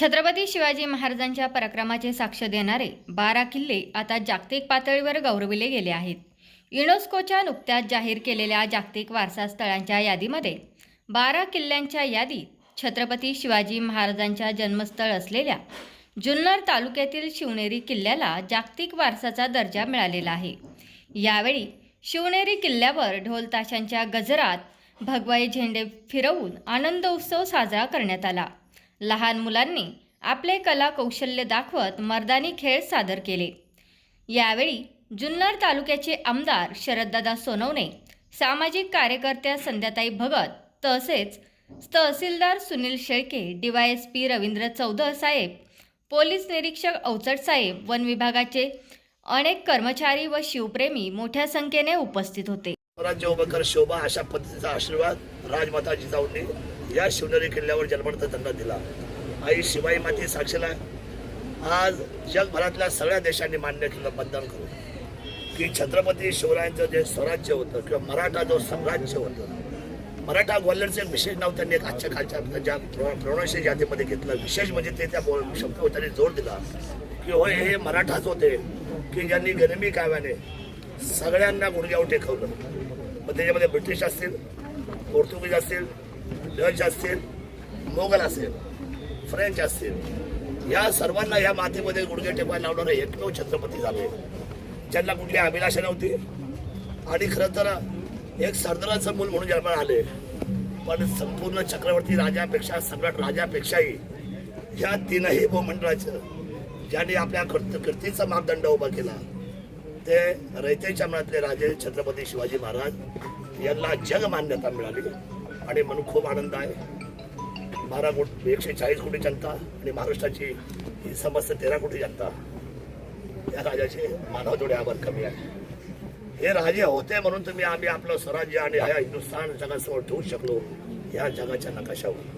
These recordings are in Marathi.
छत्रपती शिवाजी महाराजांच्या पराक्रमाचे साक्ष देणारे बारा किल्ले आता जागतिक पातळीवर गौरविले गेले आहेत. युनेस्कोच्या नुकत्याच जाहीर केलेल्या जागतिक वारसा स्थळांच्या यादीमध्ये बारा किल्ल्यांच्या यादीत छत्रपती शिवाजी महाराजांच्या जन्मस्थळ असलेल्या जुन्नर तालुक्यातील शिवनेरी किल्ल्याला जागतिक वारसाचा दर्जा मिळालेला आहे. यावेळी शिवनेरी किल्ल्यावर ढोलताशांच्या गजरात भगवाई झेंडे फिरवून आनंद उत्सव साजरा करण्यात आला. लहान मुलांनी आपले कला कौशल्य दाखवत मर्दानी खेळ सादर केले. यावेळी जुन्नर तालुक्याचे आमदार शरददादा सोनवणे सामाजिक कार्यकर्त्या संध्याताई भगत तसेच तहसीलदार सुनील शेळके डीवायएसपी रवींद्र चौधर साहेब पोलीस निरीक्षक अवचट साहेब वन विभागाचे अनेक कर्मचारी व शिवप्रेमी मोठ्या संख्येने उपस्थित होते. शोभा अशा पद्धतीचा आशीर्वाद राजमाता जिजाऊंनी या शिवनेरी किल्ल्यावर जन्मर्थ दंड दिला. आई शिवाई माती साक्षीला आज जगभरातल्या सगळ्या देशांनी मान्य केलं मतदान करून. की छत्रपती शिवरायांचं जे स्वराज्य होतं किंवा मराठा जो साम्राज्य होतं. मराठा ग्वाल्हेरचं एक विशेष नाव त्यांनी एक आजच्या खालच्या ज्या प्रवणशी जातीमध्ये घेतलं. विशेष म्हणजे ते त्या बोल- शब्दावर त्यांनी जोर दिला. की होय हे मराठाच होते. की ज्यांनी गनिमी काव्याने सगळ्यांना गुडघ्यावर टेकवलं. मग त्याच्यामध्ये ब्रिटिश असतील पोर्तुगीज असतील डच असतील मोगल असेल फ्रेंच असतील या सर्वांना या मातीमध्ये गुडघे टेपायला लावणारे एकमेव छत्रपती झाले. ज्यांना कुठली अभिलाषा नव्हती. आणि खरं तर एक सरदाराचं मूल म्हणून जन्माला आले. पण संपूर्ण चक्रवर्ती राजापेक्षा सम्राट राजापेक्षाही ह्या तीनही भूमंडळाचं ज्यांनी आपल्या कर्त- कीर्तीचा मापदंड उभा केला ते रयतेच्या मनातले राजे छत्रपती शिवाजी महाराज यांना जग मान्यता मिळाली. आणि म्हणून खूप आनंद आहे. बारा कोटी एकशे चाळीस कोटी जनता आणि महाराष्ट्राची ही समस्त तेरा कोटी जनता या राजाचे मानव जोडे आभार कमी आहे. हे राजे होते म्हणून तुम्ही आम्ही आपलं स्वराज्य आणि ह्या हिंदुस्थान जगासमोर ठेवू शकलो या जगाच्या नकाशावर.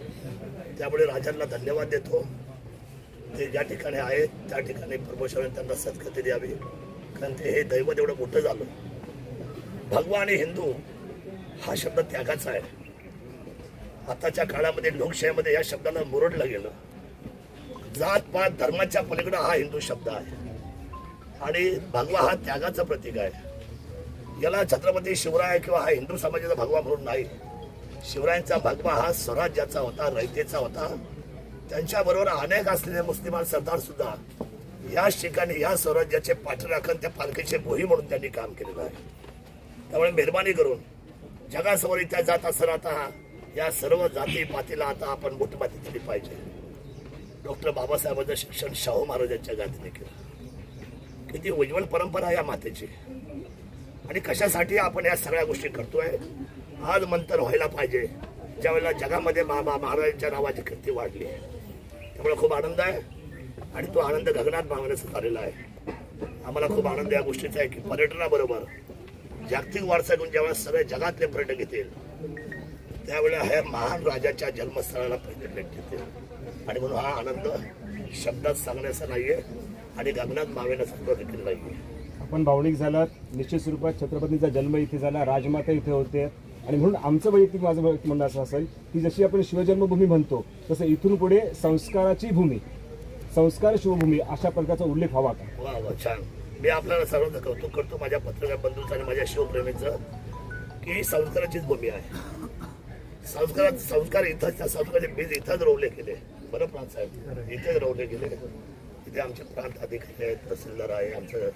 त्यामुळे राजांना धन्यवाद देतो. ते ज्या ठिकाणी आहेत त्या ठिकाणी परमेश्वराने त्यांना सद्गती द्यावी. कारण ते हे दैवत एवढं मोठं झालं. भगवान आणि हिंदू हा शब्द त्यागाचा आहे. आताच्या काळामध्ये लोकशाहीमध्ये या शब्दाला मुरडलं गेलं. जात पात धर्माच्या पलीकडे हा हिंदू शब्द आहे. आणि भगवा हा त्यागाचं प्रतीक आहे. याला छत्रपती शिवराय किंवा हा हिंदू समाजाचा भगवा म्हणून नाही. शिवरायांचा भगवा हा स्वराज्याचा होता रयतेचा होता. त्यांच्याबरोबर अनेक असलेले मुस्लिमान सरदार सुद्धा याच ठिकाणी या स्वराज्याचे पाठराखण त्या पालखीचे बोही म्हणून त्यांनी काम केलेलं आहे. त्यामुळे मेहरबानी करून जगासमोर इथे जात असताना आता या सर्व जाती पातीला आता आपण मोठमाती दिली पाहिजे. डॉक्टर बाबासाहेबांचं शिक्षण शाहू महाराजांच्या जातीने केलं. किती उज्ज्वल परंपरा आहे या मातेची. आणि कशासाठी आपण या सगळ्या गोष्टी करतोय? आज मंतर व्हायला पाहिजे. ज्यावेळेला जगामध्ये बाबा महाराजांच्या नावाची कीर्ती वाढली. आहे त्यामुळे खूप आनंद आहे. आणि तो आनंद गगनात मागण्याचा झालेला आहे. आम्हाला खूप आनंद या गोष्टीचा आहे की पर्यटनाबरोबर जागतिक वारसा घेऊन ज्यावेळेस सगळे जगातले पर्यटक येतील त्यावेळेला ह्या महान राजाच्या जन्मस्थळाला पहिले भेट देतील आणि म्हणून हा आनंद शब्दात सांगण्याचा नाहीये आणि गगनात मागण्यासारखं देखील नाहीये. आपण भावनिक झालात निश्चित स्वरूपात छत्रपतींचा जन्म इथे झाला राजमाता इथे होते. आणि म्हणून आमचं वैयक्तिक माझं वैयक्तिक म्हणणं असं असेल की जशी आपण शिवजन्मभूमी म्हणतो तसं इथून पुढे संस्काराची भूमी संस्कार शिवभूमी अशा प्रकारचा उल्लेख हवा का? वा वा छान. मी आपल्याला सर्वांचं कौतुक करतो माझ्या पत्रकार बंधूंचं आणि माझ्या शिवप्रेमीचं की संस्काराचीच भूमी आहे. संस्कारात संस्कार इथंच त्या संस्काराचे बीज इथंच रोवले गेले. बरं प्रांत साहेब? इथेच रोवले गेले. इथे आमचे प्रांत अधिकारी आहेत तहसीलदार आहे आमचं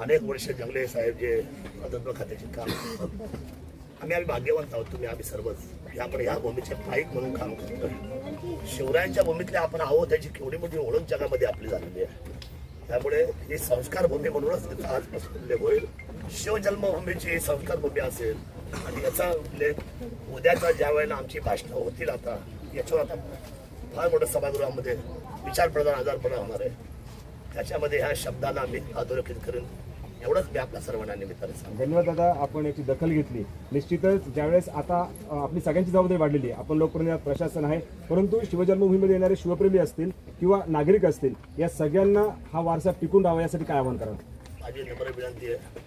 अनेक वर्ष जंगले साहेब जे प्रतत्व खात्याचे काम आम्ही आम्ही भाग्यवंत आहोत तुम्ही आम्ही सर्वच. आपण ह्या भूमीचे पाईक म्हणून काम करतोय. शिवरायांच्या भूमीतले आपण आहोत त्याची केवढी मोठी ओळख जगामध्ये आपली झालेली आहे. त्यामुळे ही संस्कार भूमी म्हणूनच आजपासून उल्लेख होईल. शिवजन्मभूमीची ही संस्कार भूमी असेल आणि याचा उल्लेख. उद्याचा ज्या वेळेला आमची भाषणं होतील आता याच्यावर आता फार मोठ्या सभागृहामध्ये विचारप्रधान आजारपणा होणार आहे. त्याच्यामध्ये ह्या शब्दाला आम्ही अधोरेखित करून एवढंच मी आपल्या सर्वांना निमित्ताने धन्यवाद दादा आपण याची दखल घेतली. निश्चितच ज्यावेळेस आता आपली सगळ्यांची जबाबदारी वाढलेली आहे. आपण लोकप्रतिनिधी प्रशासन आहे. परंतु शिवजन्मभूमीमध्ये येणारे शिवप्रेमी असतील किंवा नागरिक असतील या सगळ्यांना हा वारसा टिकून राहावा यासाठी काय आव्हान करणार माझी नम्र विनंती आहे.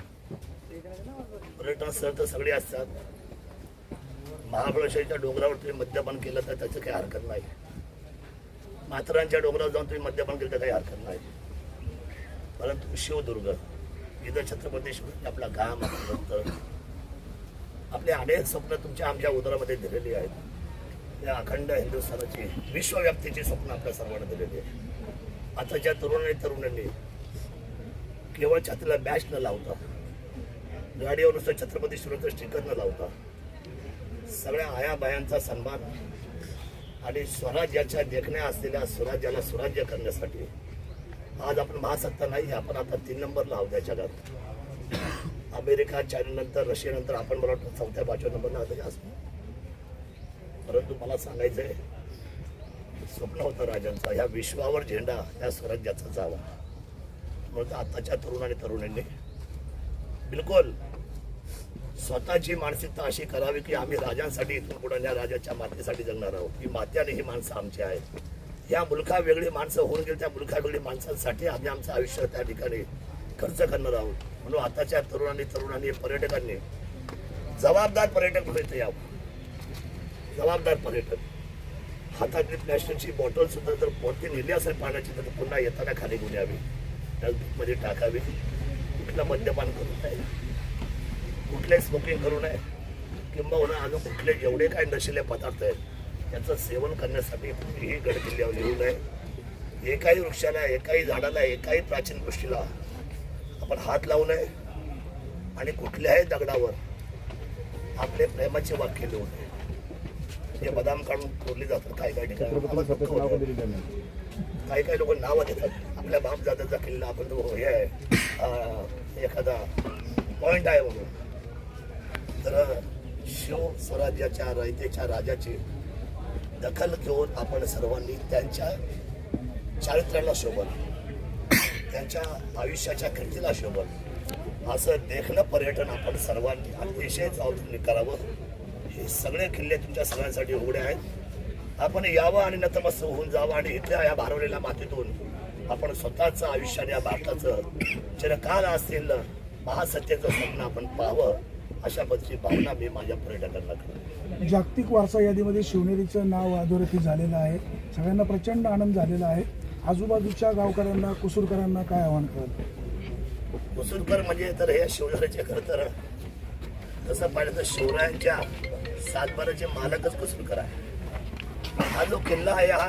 पर्यटन स्थळ तर सगळे असतात. महाबळेश्वरच्या डोंगरावर तुम्ही मद्यपान केलं तर त्याचं काही हरकत नाही. मातरांच्या डोंगरावर जाऊन तुम्ही मद्यपान केलं तर काही हरकत नाही. परंतु शिवदुर्ग इथं छत्रपती शिवाजी आपला घाम आपले अनेक स्वप्न तुमच्या आमच्या उदरामध्ये दिलेली आहेत. या अखंड हिंदुस्थानाची विश्वव्याप्तीची स्वप्न आपल्या सर्वांना दिलेली आहे आताच्या ज्या आणि तरुणांनी केवळ छातीला बॅच न लावता गाडीवर नुसतं छत्रपती शिवाजी स्टिकर न लावता सगळ्या आया बायांचा सन्मान आणि स्वराज्याच्या देखण्या असलेल्या स्वराज्याला स्वराज्य करण्यासाठी आज आपण महासत्ता नाही आपण आता तीन नंबरला आहोत या जगात अमेरिका चायनानंतर रशियानंतर आपण मला वाटतं चौथ्या पाचव्या नंबरला आता जास्त परंतु मला सांगायचंय स्वप्न होतं राजांचा ह्या विश्वावर झेंडा त्या स्वराज्याचा जावा. म्हणून आताच्या तरुण आणि तरुणींनी बिलकुल स्वतःची मानसिकता अशी करावी की आम्ही राजांसाठी इथून पुढे या राजाच्या मातेसाठी जगणार आहोत. ही मात्याने ही माणसं आमची आहेत. या मुलखा वेगळी माणसं होऊन गेली त्या मुलखा वेगळी माणसांसाठी आम्ही आमचं आयुष्य त्या ठिकाणी खर्च करणार आहोत. म्हणून आताच्या तरुणांनी तरुणांनी पर्यटकांनी जबाबदार पर्यटक व्हायचं यावं. जबाबदार पर्यटक. हातातली प्लॅस्टिकची बॉटल सुद्धा जर पोटी नेली असेल पाण्याची तर पुन्हा येताना खाली घेऊन यावी. डस्टबिनमध्ये टाकावी. कुठलं मद्यपान करू नये. कुठलंही स्मोकिंग करू नये. किंबहुना अजून कुठले जेवढे काय नशिले पदार्थ आहेत त्याचं सेवन करण्यासाठी कुठलीही गडकिल्ल्यावर येऊ नये. एकाही वृक्षाला एकाही झाडाला एकाही प्राचीन गोष्टीला आपण हात लावू नये. आणि कुठल्याही दगडावर आपले प्रेमाचे वाक्य लिहू नये. हे बदाम काढून कोरली जातात. काही काही ठिकाणी काही काही लोक नावं देतात. आपल्या बापदादाचा किल्ला आपण तो हे आहे एखादा पॉइंट आहे म्हणून. तर शिव स्वराज्याच्या रयतेच्या राजाची दखल घेऊन आपण सर्वांनी त्यांच्या चारित्र्याला शोभन त्यांच्या आयुष्याच्या कीर्तीला शोभन असं देखणं पर्यटन आपण सर्वांनी अतिशय जबाबदारीने करावं. हे सगळे किल्ले तुमच्या सगळ्यांसाठी उघडे आहेत. आपण यावं आणि नतमस्त होऊन जावं आणि इथल्या या भारवलेल्या मातीतून आपण स्वतःचं आयुष्य आणि या भारताचं चिरकाल असलेलं महासत्तेचं स्वप्न आपण पाहावं अशा पद्धतीची भावना मी माझ्या पर्यटकांना करतो. जागतिक वारसा यादीमध्ये शिवनेरीचं नाव अधोरेखित झालेलं आहे. सगळ्यांना प्रचंड आनंद झालेला आहे. आजूबाजूच्या गावकऱ्यांना कुसूरकरांना काय आव्हान कराल? कुसूरकर म्हणजे तर हे शिवरायाचे खरं तर तसं पाहिलं तर शिवरायांच्या सातबाराचे मालकच कुसूरकर आहे हा जो किल्ला आहे हा